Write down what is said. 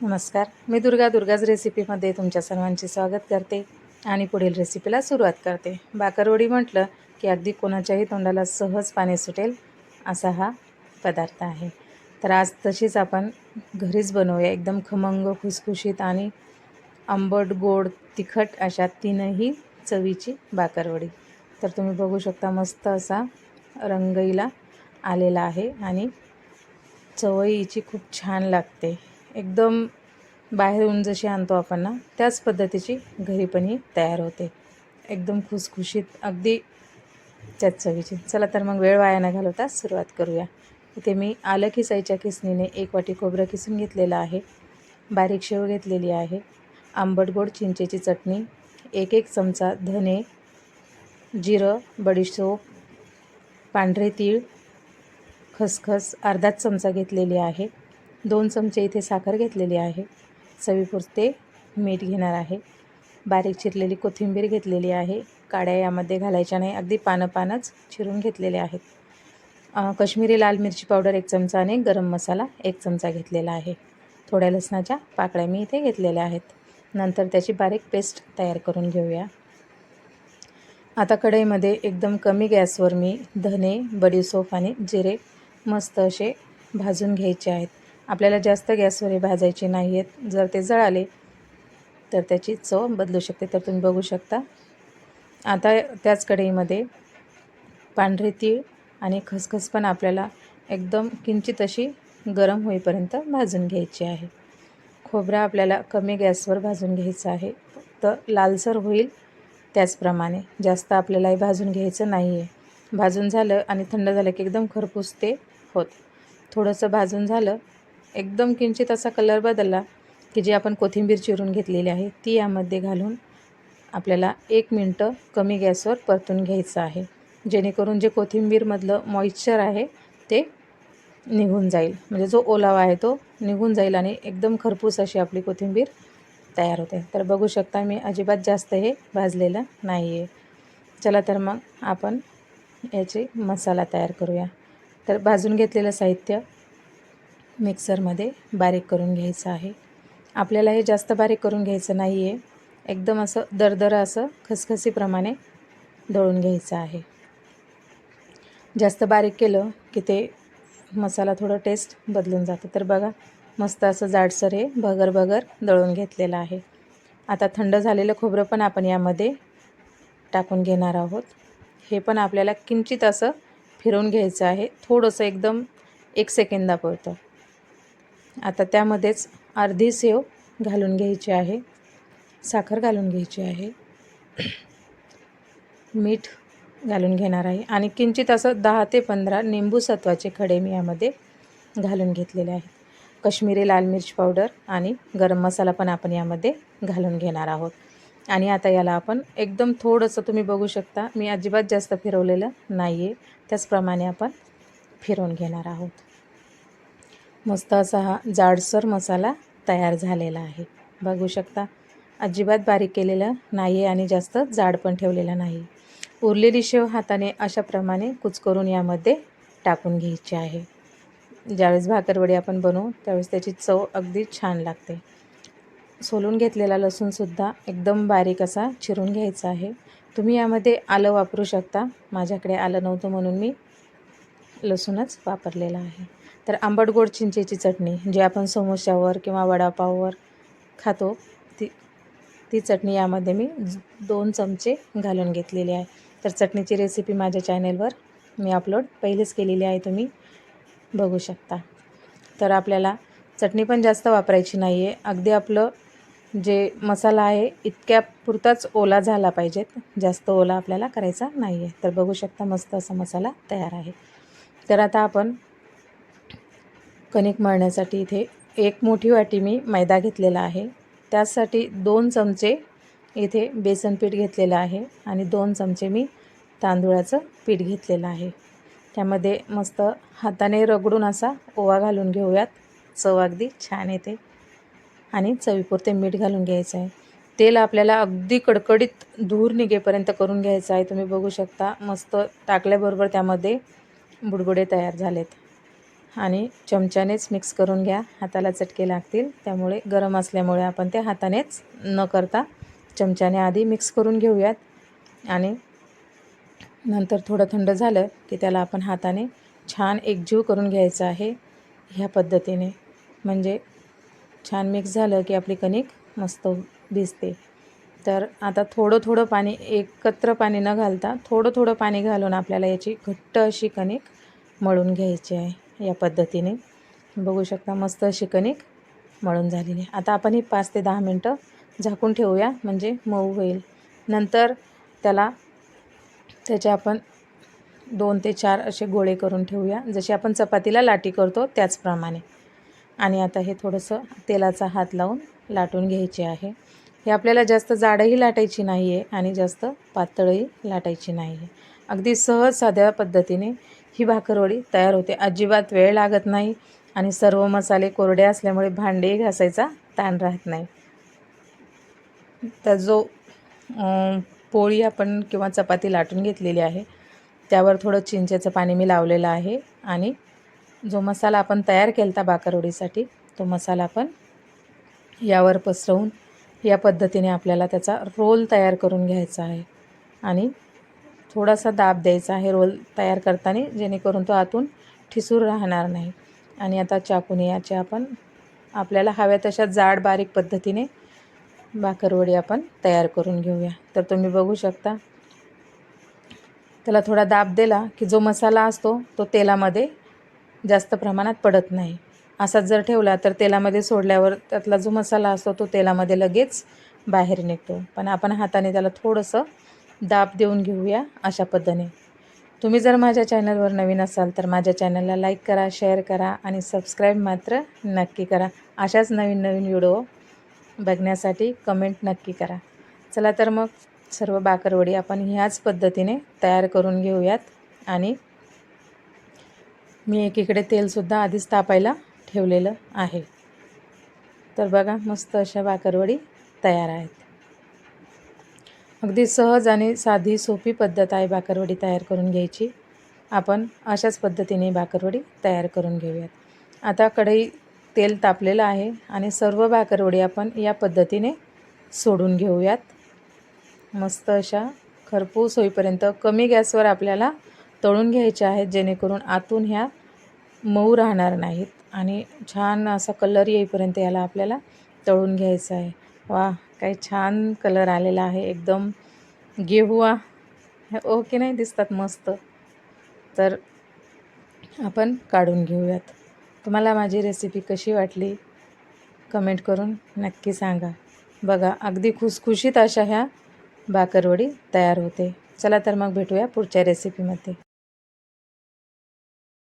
नमस्कार. मी दुर्गा दुर्गाज रेसिपीमध्ये तुमच्या सर्वांचे स्वागत करते आणि पुढील रेसिपीला सुरुवात करते. बाकरवडी म्हटलं की अगदी कोणाच्याही तोंडाला सहज पाणी सुटेल असा हा पदार्थ आहे. तर आज तशीच आपण घरीच बनवूया. एकदम खमंग खुसखुशीत आणि आंबट गोड तिखट अशा तीनही चवीची बाकरवडी. तर तुम्ही बघू शकता मस्त असा रंगईला आलेला आहे आणि चवईची खूप छान लागते. एकदम बाहेरून जशी आणतो आपण ना त्याच पद्धतीची घरी पण ही तयार होते. एकदम खुसखुशीत अगदी त्याच चवीची चला तर मग वेळ वाया न घालवता सुरुवात करूया. इथे मी आलं किसायच्या किसणीने एक वाटी खोबरं किसून घेतलेलं आहे. बारीक शेव घेतलेली आहे. आंबट गोड चिंचेची चटणी एक एक चमचा धने जिरं बडीशोप पांढरे तीळ खसखस अर्धाच चमचा घेतलेली आहे. दोन चमचे इथे साखर घेतलेली आहे. चवीपुरते मीठ घेणार आहे. बारीक चिरलेली कोथिंबीर घेतलेली आहे. काड्या यामध्ये घालायच्या नाही अगदी पानं पानच चिरून घेतलेले आहेत. कश्मीरी लाल मिरची पावडर एक चमचा आणि गरम मसाला एक चमचा घेतलेला आहे. थोड्या लसणाच्या पाकळ्या मी इथे घेतलेल्या आहेत. नंतर त्याची बारीक पेस्ट तयार करून घेऊया. आता कढईमध्ये एकदम कमी गॅसवर मी धने बडीसोप आणि जिरे मस्त असे भाजून घ्यायचे आहेत. आपल्याला जास्त गॅसवर हे भाजायचे नाही आहेत जर ते जळाले तर त्याची चव बदलू शकते. तर तुम्ही बघू शकता. आता त्याच कढईमध्ये पांढरे तीळ आणि खसखस पण आपल्याला एकदम किंचित अशी गरम होईपर्यंत भाजून घ्यायची आहे. खोबरा आपल्याला कमी गॅसवर भाजून घ्यायचं आहे. फक्त लालसर होईल त्याचप्रमाणे. जास्त आपल्यालाही भाजून घ्यायचं नाही आहे भाजून झालं आणि थंड झालं की एकदम खरपूस ते होत. थोडंसं भाजून झालं एकदम किंचित असा कलर बदलला की जी आपण कोथिंबीर चिरून घेतलेली आहे ती यामध्ये घालून आपल्याला एक मिनटं कमी गॅसवर परतून घ्यायचं आहे. जेणेकरून जे कोथिंबीरमधलं मॉइश्चर आहे ते निघून जाईल. म्हणजे जो ओलावा आहे तो निघून जाईल आणि एकदम खरपूस अशी आपली कोथिंबीर तयार होते. तर बघू शकता मी अजिबात जास्त हे भाजलेलं नाही आहे चला तर मग आपण याचे मसाला तयार करूया. तर भाजून घेतलेलं साहित्य मिक्सरमध्ये बारीक करून घ्यायचं आहे. आपल्याला हे जास्त बारीक करून घ्यायचं नाही आहे एकदम असं दरदरं असं खसखसीप्रमाणे दळून घ्यायचं आहे. जास्त बारीक केलं की ते मसाला थोडं टेस्ट बदलून जातं. तर बघा मस्त असं जाडसर हे भगर भगर दळून घेतलेलं आहे. आता थंड झालेलं खोबरं पण आपण यामध्ये टाकून घेणार आहोत. हे पण आपल्याला किंचित असं फिरवून घ्यायचं आहे. थोडंसं एकदम एक सेकंदापुरतं आता त्यामध्येच अर्धी सेव घालून घ्यायची आहे. साखर घालून घ्यायची आहे. मीठ घालून घेणार आहे. आणि किंचित असं दहा ते पंधरा निंबू सत्वाचे खडे मी यामध्ये घालून घेतलेले आहेत. कश्मीरी लाल मिर्च पावडर आणि गरम मसाला पण आपण यामध्ये घालून घेणार आहोत. आणि आता याला आपण एकदम थोडंसं तुम्ही बघू शकता मी अजिबात जास्त फिरवलेलं नाही आहे त्याचप्रमाणे आपण फिरवून घेणार आहोत. मस्त असा हा जाडसर मसाला तयार झालेला आहे. बघू शकता अजिबात बारीक केलेलं नाही आहे आणि जास्त जाड पण ठेवलेलं नाही. उरलेली शेव हाताने अशाप्रमाणे कुचकरून यामध्ये टाकून घ्यायची आहे. ज्यावेळेस भाकरवडी आपण बनवू त्यावेळेस त्याची चव अगदी छान लागते. सोलून घेतलेला लसूणसुद्धा एकदम बारीक असा चिरून घ्यायचा आहे. तुम्ही यामध्ये आलं वापरू शकता. माझ्याकडे आलं नव्हतं म्हणून मी लसूणच वापरलेला आहे. तर आंबट गोड चिंचेची चटणी जी आपण समोश्यावर किंवा वडापाववर खातो ती ती चटणी यामध्ये मी दोन चमचे घालून घेतलेली आहे. तर चटणीची रेसिपी माझ्या चॅनेलवर मी अपलोड पहिलेच केलेली आहे तुम्ही बघू शकता. तर आपल्याला चटणी पण जास्त वापरायची नाही आहे अगदी आपलं जे मसाला आहे इतक्या पुरताच ओला झाला पाहिजेत जास्त ओला आपल्याला करायचा नाही आहे तर बघू शकता मस्त असा मसाला तयार आहे. तर आता आपण कणिक मळण्यासाठी इथे एक मोठी वाटी मी मैदा घेतलेला आहे. त्यासाठी दोन चमचे इथे बेसन पीठ घेतलेलं आहे आणि दोन चमचे मी तांदूळाचं पीठ घेतलेलं आहे. त्यामध्ये मस्त हाताने रगडून असा ओवा घालून घेऊयात. चव अगदी छान येते आणि चवीपुरते मीठ घालून घ्यायचं आहे. तेल आपल्याला अगदी कडकडीत धूर निघेपर्यंत करून घ्यायचं आहे. तुम्ही बघू शकता मस्त टाकल्याबरोबर त्यामध्ये बुडबुडे तयार झालेत. आणि चमच्यानेच मिक्स करून घ्या. हाताला चटके लागतील. त्यामुळे गरम असल्यामुळे आपण ते हातानेच न करता चमच्याने आधी मिक्स करून घेऊयात. आणि नंतर थोडं थंड झालं की त्याला आपण हाताने छान एकजीव करून घ्यायचं आहे ह्या पद्धतीने. म्हणजे छान मिक्स झालं की आपली कणिक मस्त भिजते. तर आता थोडं थोडं पाणी एकत्र पाणी न घालता थोडं थोडं पाणी घालून आपल्याला याची घट्ट अशी कणिक मळून घ्यायची आहे. या पद्धतीने. बघू शकता मस्त अशी कणिक मळून झालेली आहे. आता आपण ही पाच ते दहा मिनटं झाकून ठेवूया म्हणजे मऊ होईल. नंतर त्याला त्याचे आपण दोन ते चार असे गोळे करून ठेवूया. जसे आपण चपातीला लाटी करतो त्याचप्रमाणे. आणि आता हे थोडंसं तेलाचा हात लावून लाटून घ्यायचे आहे. हे आपल्याला जास्त जाडही लाटायची नाही आहे आणि जास्त पातळही लाटायची नाही आहे अगदी सहज साध्या पद्धतीने ही भाकरवडी तयार होते. अजिबात वेळ लागत नाही आणि सर्व मसाले कोरडे असल्यामुळे भांडे घासायचा ताण राहत नाही. तर जो पोळी आपण किंवा चपाती लाटून घेतलेली आहे त्यावर थोडं चिंचेचं पाणी मी लावलेलं आहे आणि जो मसाला आपण तयार केला होता बाकरवडीसाठी तो मसाला आपण यावर पसरवून या पद्धतीने आपल्याला त्याचा रोल तयार करून घ्यायचा आहे. आणि थोडासा दाब द्यायचा आहे रोल तयार करताना जेणेकरून तो आतून ठिसूर राहणार नाही. आणि आता चाकूने याचे आपण आपल्याला हव्या तशा जाड बारीक पद्धतीने भाकरवडी आपण तयार करून घेऊया. तर तुम्ही बघू शकता त्याला थोडा दाब दिला की जो मसाला असतो तो तेलामध्ये जास्त प्रमाणात पडत नाही. असाच जर ठेवला तर तेलामध्ये सोडल्यावर त्यातला जो मसाला असतो तो तेलामध्ये लगेच बाहेर निघतो. पण आपण हाताने त्याला थोडंसं दाब देऊन घेऊया अशा पद्धतीने. तुम्ही जर माझ्या चॅनलवर नवीन असाल तर माझ्या चॅनलला लाईक करा शेअर करा आणि सबस्क्राईब मात्र नक्की करा. अशाच नवीन नवीन व्हिडिओ बघण्यासाठी कमेंट नक्की करा. चला तर मग सर्व बाकरवडी आपण ह्याच पद्धतीने तयार करून घेऊयात आणि मी एकीकडे तेलसुद्धा आधीच तापायला ठेवलेलं आहे. तर बघा मस्त अशा बाकरवडी तयार आहेत. अगदी सहज आणि साधी सोपी पद्धत आहे बाकरवडी तयार करून घ्यायची. आपण अशाच पद्धतीने बाकरवडी तयार करून घेऊयात. आता कढई तेल तापलेलं आहे आणि सर्व भाकरवडी आपण या पद्धतीने सोडून घेऊयात. मस्त अशा खरपूस होईपर्यंत कमी गॅसवर आपल्याला तळून घ्यायच्या आहेत जेणेकरून आतून ह्या मऊ राहणार नाहीत आणि छान असा कलर येईपर्यंत याला आपल्याला तळून घ्यायचं आहे. वा काही छान कलर आलेला आहे एकदम गेहुआ. ओके नाही दिसतात मस्त. तर आपण काढून घेऊयात. तुम्हाला माझी रेसिपी कशी वाटली कमेंट करून नक्की सांगा. बघा अगदी खुसखुशीत अशा ह्या बाकरवडी तयार होते. चला तर मग भेटूया पुढच्या रेसिपीमध्ये